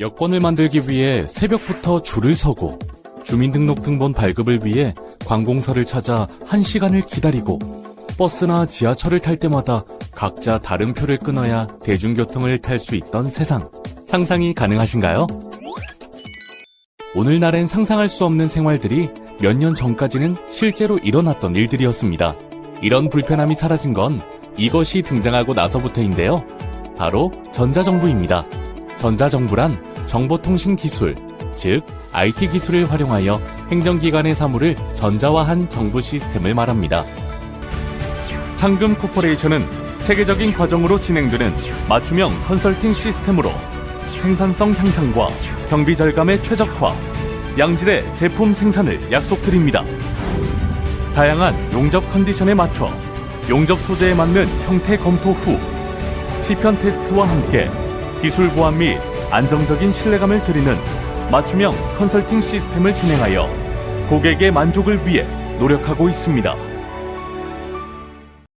여권을 만들기 위해 새벽부터 줄을 서고 주민등록등본 발급을 위해 관공서를 찾아 1시간을 기다리고 버스나 지하철을 탈 때마다 각자 다른 표를 끊어야 대중교통을 탈 수 있던 세상. 상상이 가능하신가요? 오늘날엔 상상할 수 없는 생활들이 몇 년 전까지는 실제로 일어났던 일들이었습니다. 이런 불편함이 사라진 건 이것이 등장하고 나서부터인데요. 바로 전자정부입니다. 전자정부란 정보통신기술, 즉 IT 기술을 활용하여 행정기관의 사무를 전자화한 정부 시스템을 말합니다. 창금 코퍼레이션은 세계적인 과정으로 진행되는 맞춤형 컨설팅 시스템으로 생산성 향상과 경비 절감의 최적화, 양질의 제품 생산을 약속드립니다. 다양한 용접 컨디션에 맞춰 용접 소재에 맞는 형태 검토 후 시편 테스트와 함께 기술 보안 및 안정적인 신뢰감을 드리는 맞춤형 컨설팅 시스템을 진행하여 고객의 만족을 위해 노력하고 있습니다.